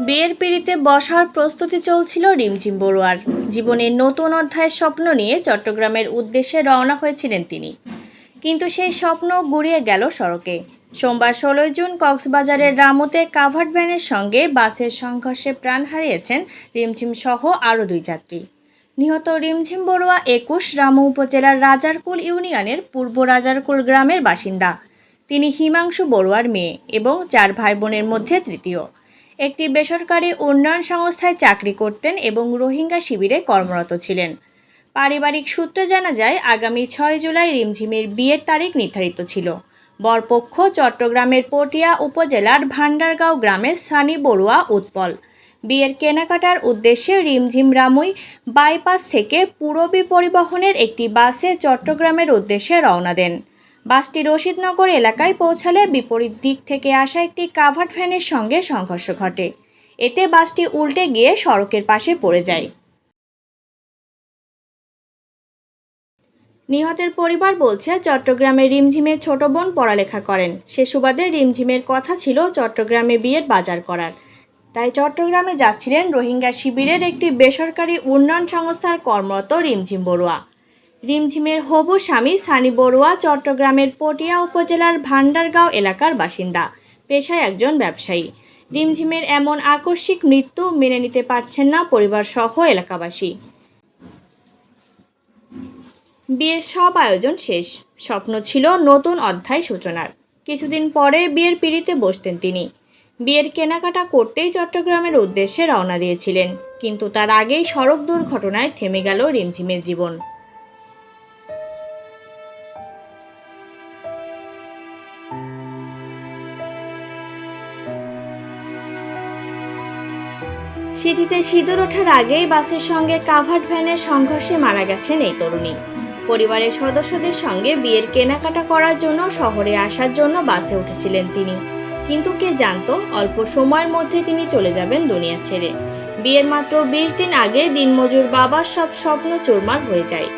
বিয়ের পিড়িতে বসার প্রস্তুতি চলছিল রিমঝিম বড়ুয়ার। জীবনের নতুন অধ্যায়ের স্বপ্ন নিয়ে চট্টগ্রামের উদ্দেশ্যে রওনা হয়েছিলেন তিনি। কিন্তু সেই স্বপ্ন গুড়িয়ে গেল সড়কে। সোমবার ষোলোই জুন কক্সবাজারের রামুতে কাভার্ড ভ্যানের সঙ্গে বাসের সংঘর্ষে প্রাণ হারিয়েছেন রিমঝিম সহ আরও দুই যাত্রী। নিহত রিমঝিম বড়ুয়া একুশ, রামু উপজেলার রাজারকুল ইউনিয়নের পূর্ব রাজারকুল গ্রামের বাসিন্দা। তিনি হিমাংশু বড়ুয়ার মেয়ে এবং চার ভাই বোনের মধ্যে তৃতীয়। একটি বেসরকারি উন্নয়ন সংস্থায় চাকরি করতেন এবং রোহিঙ্গা শিবিরে কর্মরত ছিলেন। পারিবারিক সূত্রে জানা যায়, আগামী ছয় জুলাই রিমঝিমের বিয়ের তারিখ নির্ধারিত ছিল। বরপক্ষ, চট্টগ্রামের পটিয়া উপজেলার ভান্ডারগাঁও গ্রামের সানি বড়ুয়া উৎপল। বিয়ের কেনাকাটার উদ্দেশ্যে রিমঝিম রামুই বাইপাস থেকে পূরবী পরিবহনের একটি বাসে চট্টগ্রামের উদ্দেশ্যে রওনা দেন। বাসটি রশিদনগর এলাকায় পৌঁছালে বিপরীত দিক থেকে আসা একটি কাভার্ড ভ্যানের সঙ্গে সংঘর্ষ ঘটে। এতে বাসটি উল্টে গিয়ে সড়কের পাশে পড়ে যায়। নিহতের পরিবার বলছে চট্টগ্রামে রিমঝিমের ছোট বোন পড়ালেখা করেন। সে সুবাদে রিমঝিমের কথা ছিল চট্টগ্রামে বিয়ের বাজার করার। তাই চট্টগ্রামে যাচ্ছিলেন রোহিঙ্গা শিবিরের একটি বেসরকারি উন্নয়ন সংস্থার কর্মরত রিমঝিম বড়ুয়া। রিমঝিমের হবু স্বামী সানি বড়ুয়া চট্টগ্রামের পটিয়া উপজেলার ভান্ডারগাঁও এলাকার বাসিন্দা, পেশায় একজন ব্যবসায়ী। রিমঝিমের এমন আকস্মিক মৃত্যু মেনে নিতে পারছেন না পরিবার সহ এলাকাবাসী। বিয়ের সব আয়োজন শেষ, স্বপ্ন ছিল নতুন অধ্যায় সূচনার। কিছুদিন পরে বিয়ের পিড়িতে বসতেন তিনি। বিয়ের কেনাকাটা করতেই চট্টগ্রামের উদ্দেশ্যে রওনা দিয়েছিলেন, কিন্তু তার আগেই সড়ক দুর্ঘটনায় থেমে গেল রিমঝিমের জীবন। সিঁথিতে সিঁদুর ওঠার আগেই বাসের সঙ্গে কাভার্ড ভ্যানের সংঘর্ষে মারা গেছেন এই তরুণী। পরিবারের সদস্যদের সঙ্গে বিয়ের কেনাকাটা করার জন্য শহরে আসার জন্য বাসে উঠেছিলেন তিনি। কিন্তু কে জানত, অল্প সময়ের মধ্যে তিনি চলে যাবেন দুনিয়া ছেড়ে। বিয়ের মাত্র বিশ দিন আগে দিনমজুর বাবার সব স্বপ্ন চুরমার হয়ে যায়।